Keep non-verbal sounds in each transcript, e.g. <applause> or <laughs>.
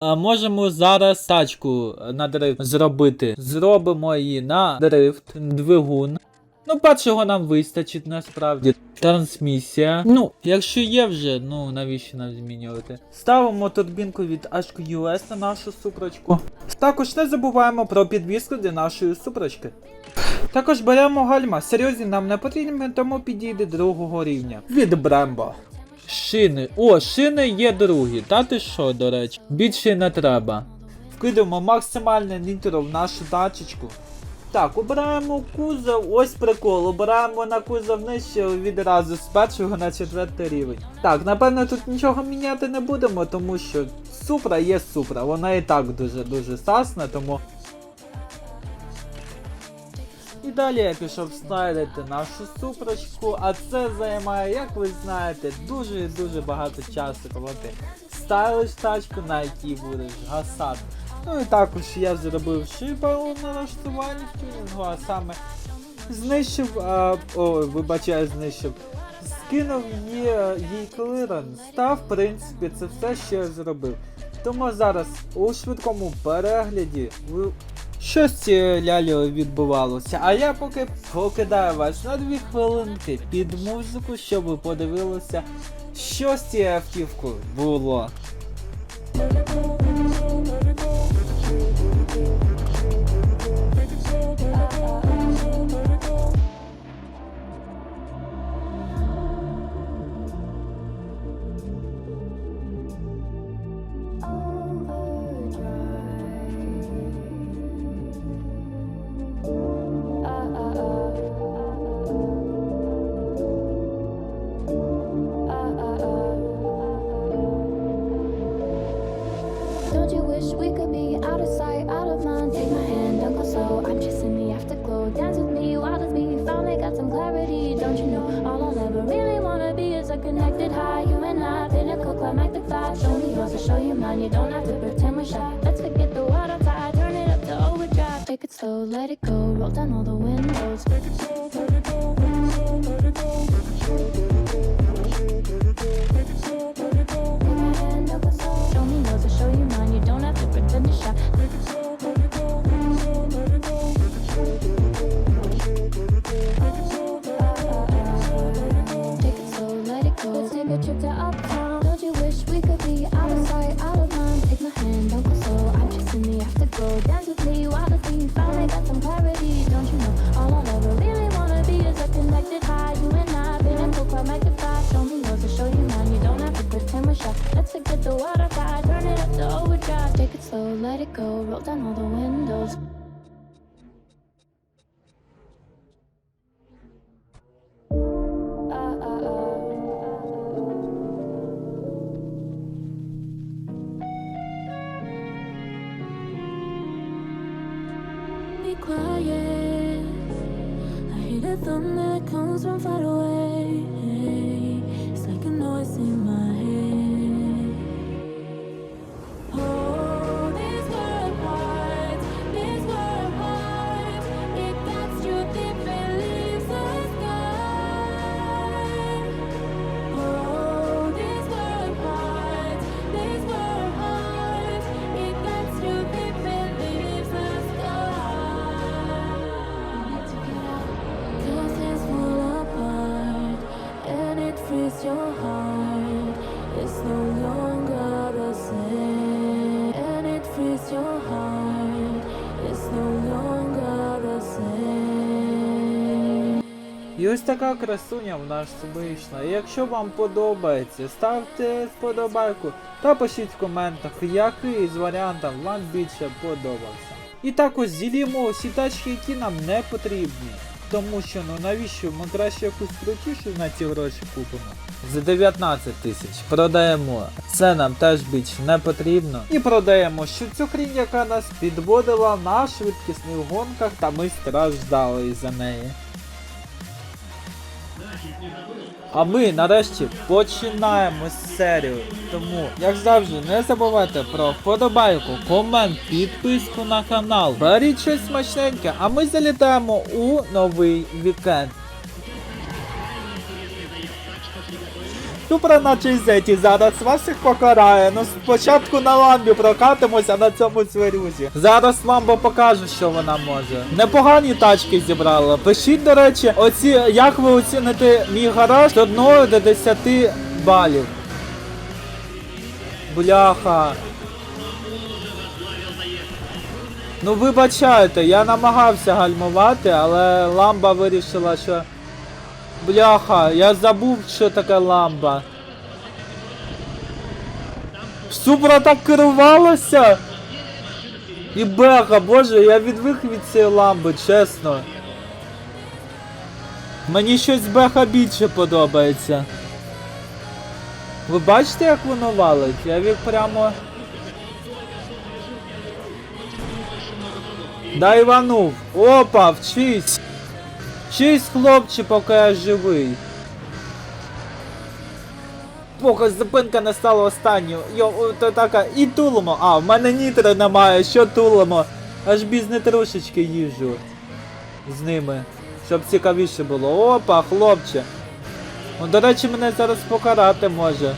Можемо зараз тачку на дрифт зробити. Зробимо її на дрифт, двигун. Ну, першого нам вистачить насправді. Трансмісія. Ну, якщо є вже, ну навіщо нам змінювати? Ставимо турбінку від HQS на нашу супрочку. Також не забуваємо про підвіску для нашої супрочки. Також беремо гальма. Серйозні нам не потрібні, тому підійде другого рівня. Від Брембо. Шини. О, шини є другі. Та ти що, до речі? Більше не треба. Вкидаємо максимальне нітро в нашу тачечку. Так, обираємо кузов, ось прикол, обираємо на кузов нижче відразу з першого на четвертий рівень. Так, напевно тут нічого міняти не будемо, тому що супра є супра, вона і так дуже-дуже сасна, тому. Далі я пішов снайдити нашу супрочку, а це займає, як ви знаєте, дуже і дуже багато часу, коли ти стайлиш тачку, на якій будеш гасати. Ну і також я зробив шипа у налаштуванні тюнінгу, а саме знищив, а, о, вибачаю, знищив. Скинув її, їй клиренс. Та в принципі це все, що я зробив. Тому зараз у швидкому перегляді ви Щось ці лялі відбувалося, а я поки покидаю вас на дві хвилинки під музику, щоб ви подивилися, що з цією автівкою було. Ever really wanna be is a connected high. You and I, pinnacle, climactic vibe. Show me yours, I'll show you mine. You don't have to pretend we're shy. Let's forget the water tide. Turn it up to overdrive. Take it slow, let it go. Roll down all the windows. Take it slow, let it go. Let it go. Take let it go. Roll down all the windows. Ось така красуня в нас вийшла. Якщо вам подобається, ставте вподобайку та пишіть в коментах, який з варіантів вам більше подобався. І також зілімо усі тачки, які нам не потрібні. Тому що ну навіщо ми краще якусь крутішу на ці гроші купимо. За 19 тисяч продаємо. Це нам теж більше не потрібно. І продаємо ще цю хрінь, яка нас підводила на швидкісних гонках, та ми страждали із-за неї. А ми нарешті починаємо серію. Тому, як завжди, не забувайте про вподобайку, комент, підписку на канал. Беріть щось смачненьке, а ми залітаємо у новий вікенд. Супра на чизеті зараз вас всіх покарає. Ну спочатку на ламбі прокатимося на цьому цварюзі. Зараз ламбо покаже, що вона може. Непогані тачки зібрала. Пишіть, до речі, оці, як ви оціните мій гараж з 1 до 10 балів. Бляха. Ну вибачайте, я намагався гальмувати, але ламба вирішила, що. Бляха, я забув, що таке ламба. Супра так керувалося. І беха, боже, я відвик від цієї ламби, чесно. Мені щось беха більше подобається. Ви бачите, як воно валить? Я від прямо. Да Іванув. Опа, вчись. Вчись, хлопче, поки я живий. Поки зупинка не стала останньою. Йо, то така. І тулимо. А, в мене нітри немає, що тулимо? Аж бізне трошечки їжу. З ними. Щоб цікавіше було. Опа, хлопче. Ну, до речі, мене зараз покарати може.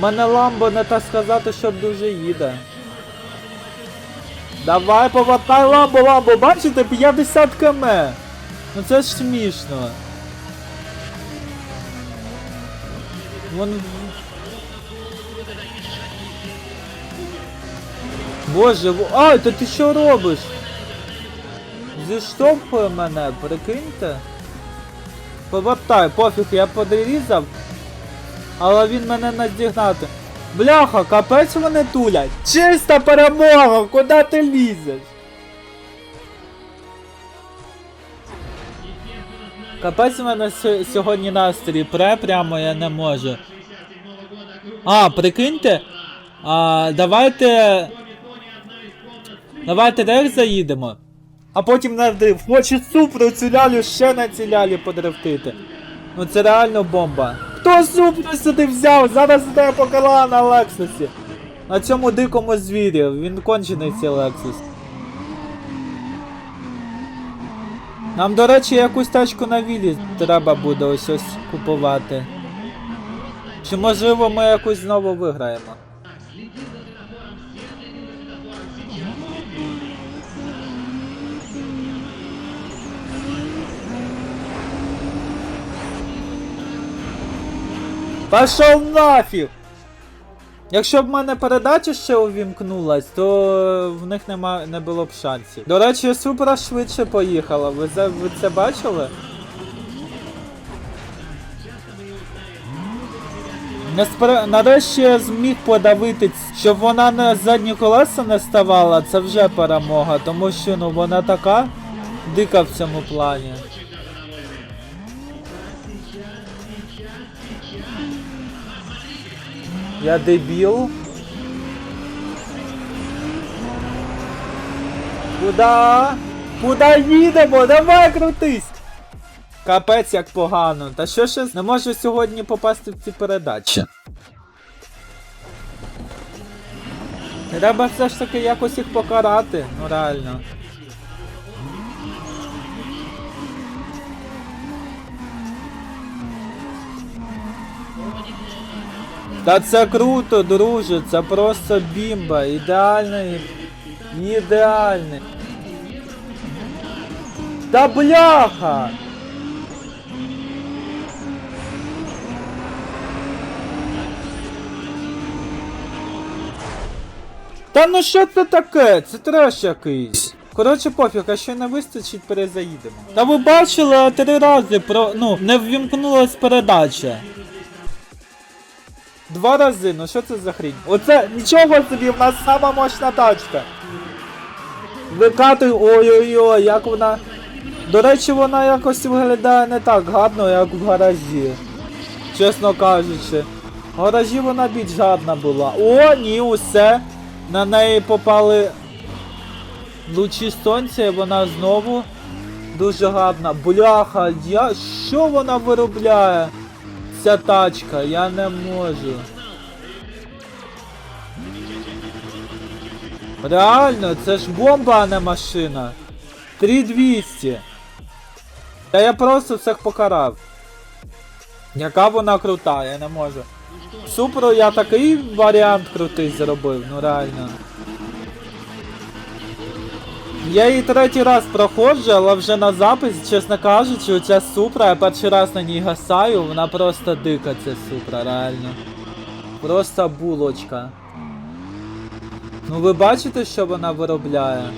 Мене ламбо не так сказати, щоб дуже їде. Давай повертай ламбо, ламбо, бачите, 50 км. Ну це ж смішно. Вон... Боже, ай, то ти що робиш? Зіштовхує мене, прикиньте. Повертай, пофіг, я подрізав. Але він мене наздігнати. Бляха, капець вони тулять. Чиста перемога, куди ти лізеш? Капець у мене сь- сьогодні настрій пре, прямо я не можу. А, прикиньте. А, давайте. Давайте рех заїдемо. А потім на дрифт. Хоче супру цю лялю ще на цій лялі подрифтити. Ну це реально бомба. Хто супру сюди взяв? Зараз тебе покала на Лексусі. На цьому дикому звірі. Він кончений цей Лексус. Нам, до речі, якусь тачку на вілі треба буде ось ось купувати. Чи можливо ми якусь знову виграємо? Пошов нафіг! Якщо б в мене передача ще увімкнулась, то в них нема, не було б шансів. До речі, супер швидше поїхала. Ви, за- ви це бачили? Неспер... Нарешті я зміг подавити, щоб вона на задні колеса не ставала, це вже перемога, тому що ну вона така дика в цьому плані. Я дебіл. Куда? Куда їдемо? Давай крутись! Капець як погано. Та що ще не можу сьогодні попасти в ці передачі. Треба все ж таки якось їх покарати, ну реально. Та це круто, друже, це просто бімба, ідеальний. Ідеальний. Та бляха! Та ну що це таке? Це треш якийсь. Коротше, пофіг, а ще не вистачить, перезаїдемо. Та ви бачили три рази про. ну, не ввімкнулась передача. Два рази, ну що це за хрінь? Оце нічого собі, в нас сама мощна тачка. Викатуй, ой-ой-ой, як вона. До речі, вона якось виглядає не так гарно, як в гаражі. Чесно кажучи. В гаражі вона більш гарна була. О, ні, усе. На неї попали лучі сонця, і вона знову дуже гарна. Бляха, я... що вона виробляє? Ця тачка, я не можу. Реально, це ж бомба, а не машина. 3200. Та я просто всіх покарав. Яка вона крута, я не можу. Супру я такий варіант крутий зробив, ну реально. Я її третій раз проходжу, але вже на запис, чесно кажучи, оця супра, я перший раз на ній гасаю, вона просто дика, ця супра, реально. Просто булочка. Ну ви бачите, що вона виробляє?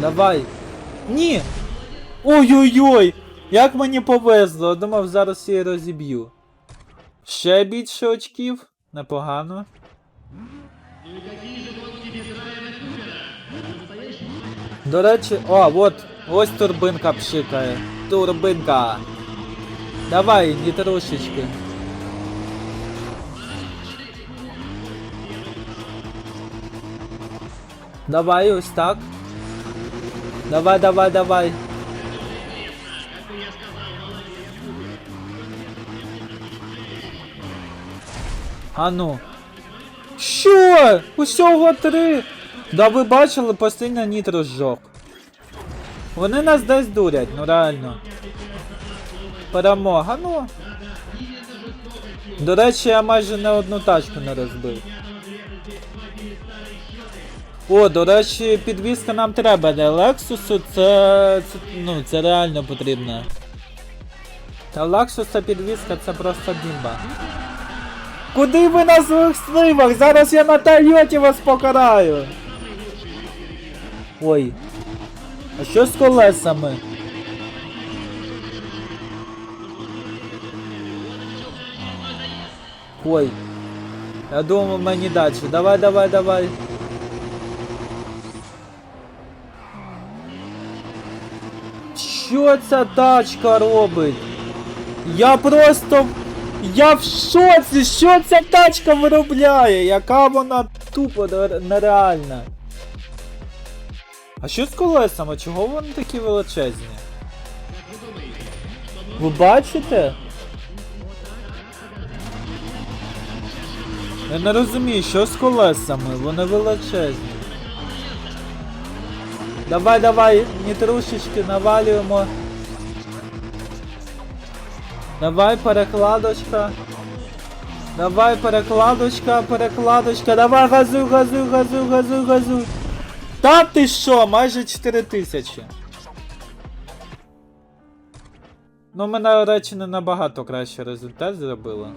Давай. Ні! Ой-ой-ой! Як мені повезло, думав зараз її розіб'ю. Ще більше очків. Непогано. До речі, о, от, ось турбинка пшикає. Турбинка. Давай, не трошечки. Давай, ось так. Давай, давай, давай. А ну. Що? Усього три. Да ви бачили, постійно нітро зжог. Вони нас десь дурять, ну реально. Перемога, ну. До речі, я майже не одну тачку не розбив. О, до речі, підвізка нам треба для Лексусу, це, це. Ну, це реально потрібно. Та Лексуса підвізка це просто бімба. Куди ви на своїх сливах? Зараз я на Тойоті вас покараю. Ой. А що з колесами? Ой. Я думав мені далі. Давай, давай, давай. Що ця тачка робить? Я просто. Я в шоці! Що ця тачка виробляє? Яка вона тупо нереальна. А що з колесами? Чого вони такі величезні? Ви бачите? Я не розумію, що з колесами? Вони величезні. Давай, давай, не трушечки навалюємо. Давай, перекладочка. Давай, перекладочка, перекладочка. Давай, газуй, газуй, газуй, газуй, газуй. Та ти що, майже 4 тисячі. Ну, ми, на речі, не набагато кращий результат зробили.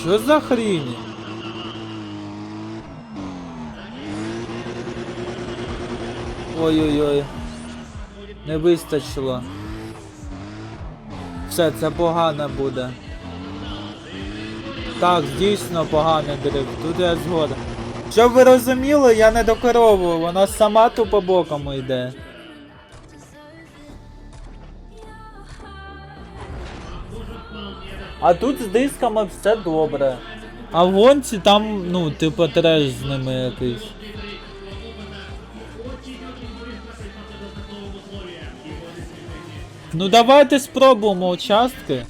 Що за хрінь? Ой-ой-ой. Не вистачило. Все, це погано буде. Так, дійсно поганий дрифт, тут я згоден. Щоб ви розуміли, я не докеровую, вона сама тупо боком йде. А тут з дисками все добре. А в гонці там, ну, типу, треш з ними якийсь. Ну давайте спробуємо участки.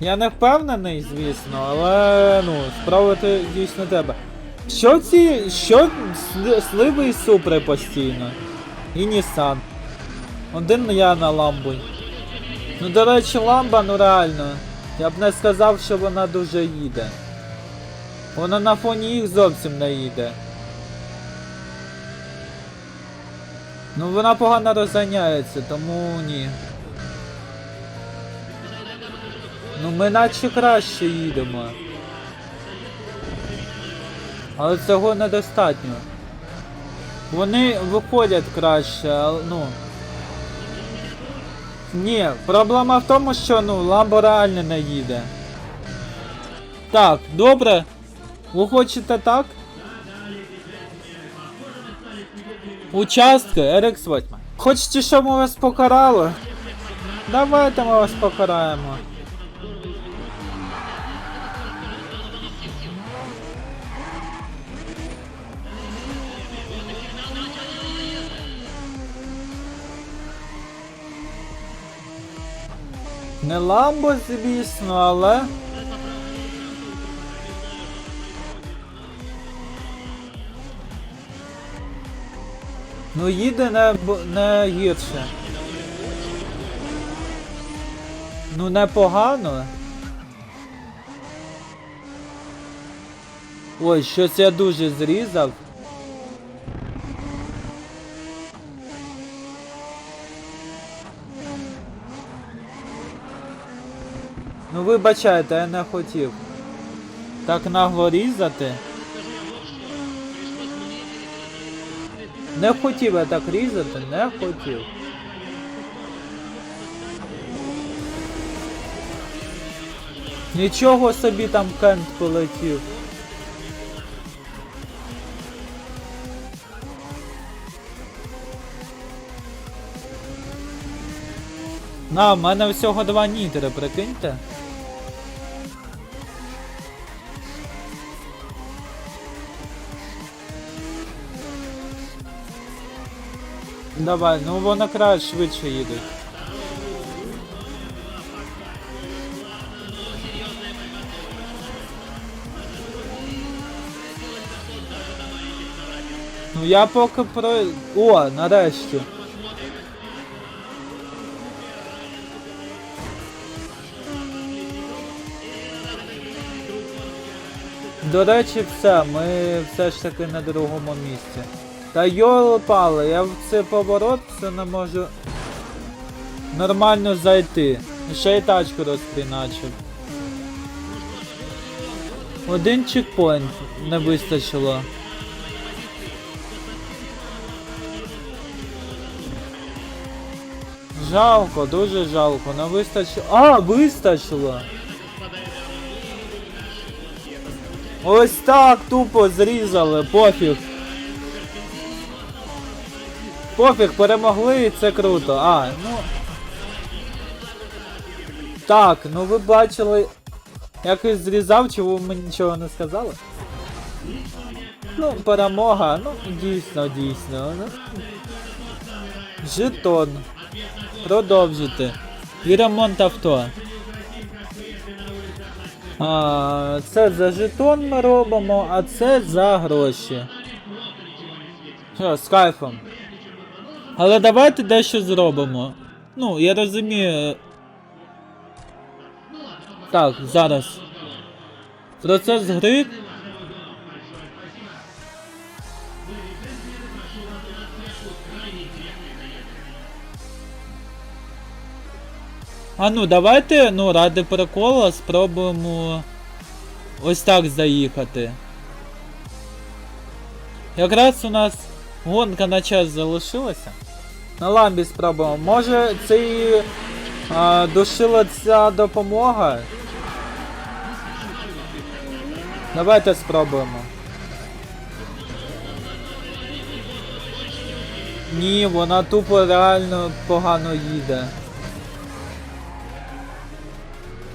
Я не впевнений, звісно, але ну, спробувати дійсно треба. Що ці. Що сливи і супри постійно? І Нісан. Один я на ламбу. Ну, до речі, ламба, ну реально. Я б не сказав, що вона дуже їде. Вона на фоні їх зовсім не їде. Ну вона погано розганяється, тому ні. Ну ми наче краще їдемо. Але цього недостатньо. Вони виходять краще, але ну. Ні, проблема в тому, що ну Ламбо реально не їде. Так, добре. Ви хочете так? Участки RX 8. Хочете, щоб ми вас покарали? Давайте ми вас покараємо. Не ламбо, звісно, але... Ну їде не, не гірше. Ну непогано. Ой, щось я дуже зрізав. Ну вибачайте, я не хотів. Так нагло різати. Не хотів я так різати, не хотів. Нічого собі там Кент полетів. На, в мене всього два нітри, прикиньте. Давай, ну воно краще швидше їдуть. Ну я поки про. О, нарешті. До речі, все, ми все ж таки на другому місці. Та йолопали, я в цей поворот все не можу нормально зайти. Ще й тачку розпіначив. Один чекпоінт не вистачило. Жалко, дуже жалко, не вистачило. А, вистачило! Ось так тупо зрізали, пофіг. Пофіг, перемогли і це круто. А, ну. Так, ну ви бачили. Якось зрізав, чи ви мені нічого не сказали? Ну, перемога, ну, дійсно, дійсно. Ну. Жетон. Продовжити. І ремонт авто. А, це за жетон ми робимо, а це за гроші. Що, з кайфом. Але давайте дещо зробимо. Ну, я розумію. Так, зараз. Процес гри. А ну давайте, ну, ради прикола спробуємо ось так заїхати. Якраз у нас гонка на час залишилася. На ламбі спробуємо. Може це і а, душила ця допомога? Давайте спробуємо. Ні, вона тупо реально погано їде.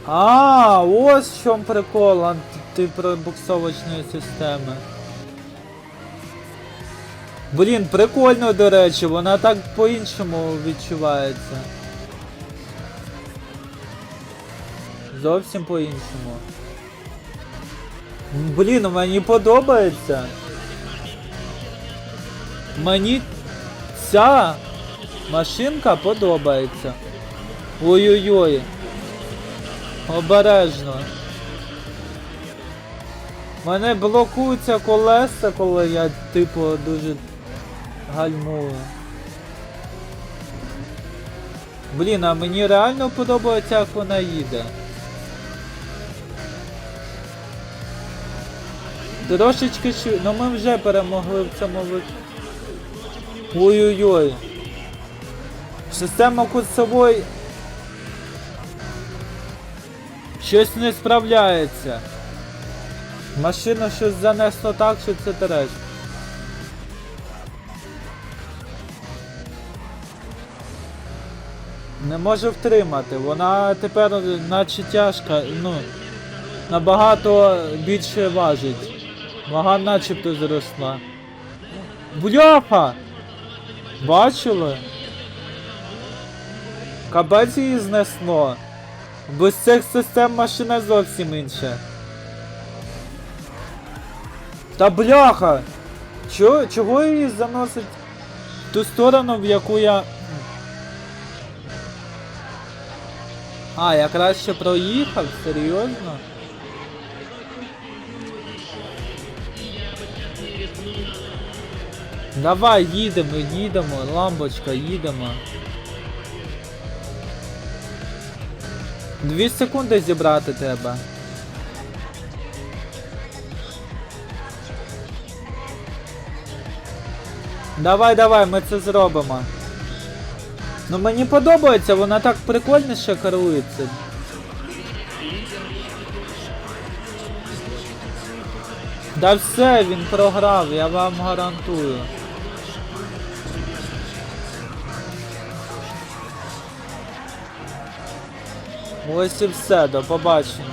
А, ось в чому прикол антипробуксовочної системи. Блін, прикольно, до речі, вона так по-іншому відчувається. Зовсім по-іншому. Блін, мені подобається. Мені ця машинка подобається. Ой-ой-ой. Обережно. Мене блокуються колеса, коли я, типу, дуже гальмую. Блін, а мені реально подобається, як вона їде. Трошечки швидше. Ну ми вже перемогли в цьому ви... Ой-ой-ой. Система курсової Щось не справляється. Машина щось занесло так, що це треш. Не може втримати. Вона тепер наче тяжка, ну, набагато більше важить. Вага начебто зросла. Бляха! Бачили? Кабець її знесло. Без цих систем машина зовсім інша. Та бляха! Чо, чого її заносить ту сторону, в яку я. А, я краще проїхав, серйозно? Давай, їдемо, їдемо, ламбочка, їдемо. Дві секунди зібрати треба. Давай, давай, ми це зробимо. Ну мені подобається, вона так прикольніше керується. Да все, він програв, я вам гарантую. Ось і все, до побачення.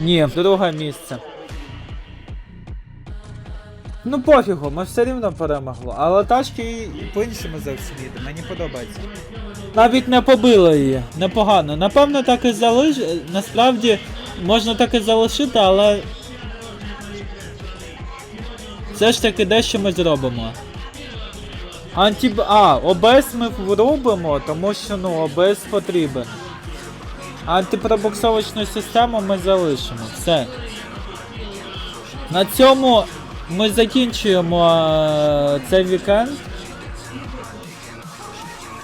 Ні, друге місце. Ну пофігу, ми все рівно перемогли. Але тачки по-іншому зовсім їде, мені подобається. Навіть не побило її, непогано. Напевно, так і залиш. Насправді можна так і залишити, але. Все ж таки дещо ми зробимо. Анті... А, ОБС ми вробимо, тому що ну ОБС потрібен. Антипробуксовочну систему ми залишимо. Все. На цьому ми закінчуємо е, цей вікенд.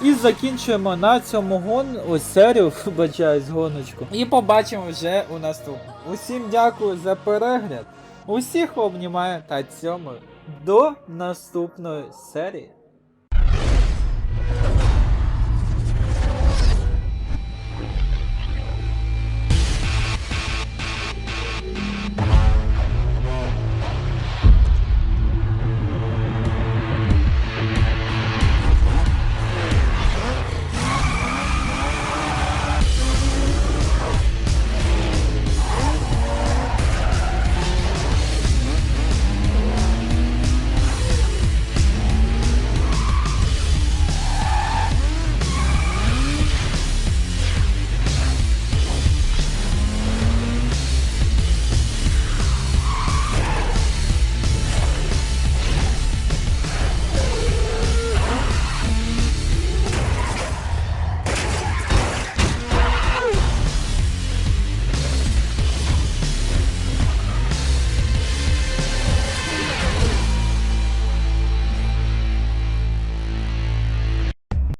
І закінчуємо на цьому гон... ось серію, <laughs> вибачаюсь, гоночку. І побачимо вже у наступному. Усім дякую за перегляд. Усіх обнімаю та цьому до наступної серії.